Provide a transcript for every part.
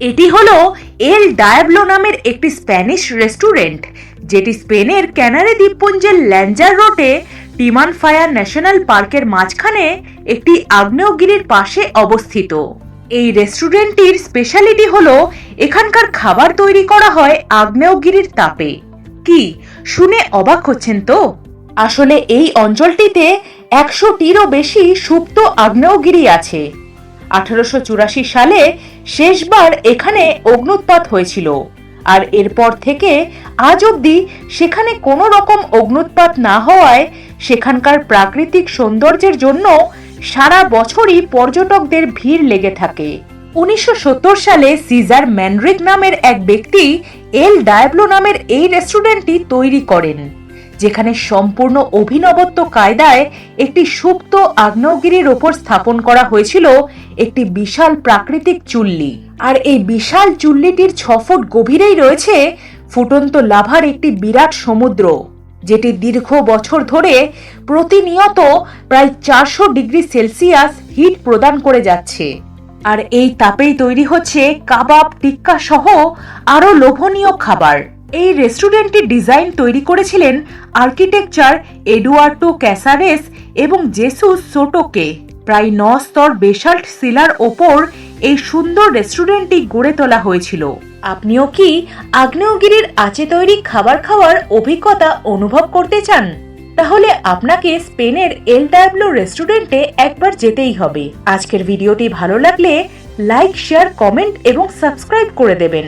এটি হলো এল ডায়াবলো নামের একটি স্প্যানিশ রেস্টুরেন্ট, যেটি স্পেনের ক্যানারে দ্বীপপুঞ্জের ল্যাঞ্জার রোডে টিমান ফায়ার ন্যাশনাল পার্কের মাঝখানে একটি আগ্নেয়গিরির পাশে অবস্থিত। এই রেস্টুরেন্টটির স্পেশালিটি হলো এখানকার খাবার তৈরি করা হয় আগ্নেয়গিরির তাপে। কি, শুনে অবাক হচ্ছেন তো? আসলে এই অঞ্চলটিতে একশোটিরও বেশি সুপ্ত আগ্নেয়গিরি আছে। আঠারোশো চুরাশি সালে শেষবার এখানে অগ্নুৎপাত হয়েছিল। আর এরপর থেকে আজ অবধি সেখানে কোনো রকম অগ্নুৎপাত না হওয়ায় সেখানকার প্রাকৃতিক সৌন্দর্যের জন্য সারা বছরই পর্যটকদের ভিড় লেগে থাকে। উনিশশো সত্তর সালে সিজার ম্যানরিক নামের এক ব্যক্তি এল ডায়াবলো নামের এই রেস্টুরেন্টটি তৈরি করেন। যেখানে সম্পূর্ণ অভিনবত্ব কায়দায় একটি সুপ্ত আগ্নেয়গিরির ওপর স্থাপন করা হয়েছিল একটি বিশাল প্রাকৃতিক চুল্লি। আর এই বিশাল চুল্লিটির ছ ফুট গভীরেই রয়েছে ফুটন্ত লাভার একটি বিরাট সমুদ্র, যেটি দীর্ঘ বছর ধরে প্রতিনিয়ত প্রায় চারশো ডিগ্রি সেলসিয়াস হিট প্রদান করে যাচ্ছে। আর এই তাপেই তৈরি হচ্ছে কাবাব টিক্কা সহ আরও লোভনীয় খাবার। এই রেস্টুরেন্টটির ডিজাইন তৈরি করেছিলেন আর্কিটেকচার এডুয়ার্টো ক্যাসারেস এবং জেসুস সোটোকে। প্রায় ন স্তর বেসাল্ট শিলার ওপর এই সুন্দর রেস্টুরেন্টটি গড়ে তোলা হয়েছিল। আপনিও কি আগ্নেয়গিরির আচে তৈরি খাবার খাওয়ার অভিজ্ঞতা অনুভব করতে চান? তাহলে আপনাকে স্পেনের এল ডায়াবলো রেস্টুরেন্টে একবার যেতেই হবে। আজকের ভিডিওটি ভালো লাগলে লাইক, শেয়ার, কমেন্ট এবং সাবস্ক্রাইব করে দেবেন।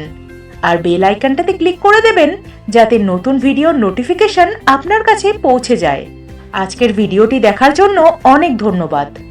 আর বেল আইকনটাতে ক্লিক করে দেবেন যাতে নতুন ভিডিওর নোটিফিকেশন আপনার কাছে পৌঁছে যায়। আজকের ভিডিওটি দেখার জন্য অনেক ধন্যবাদ।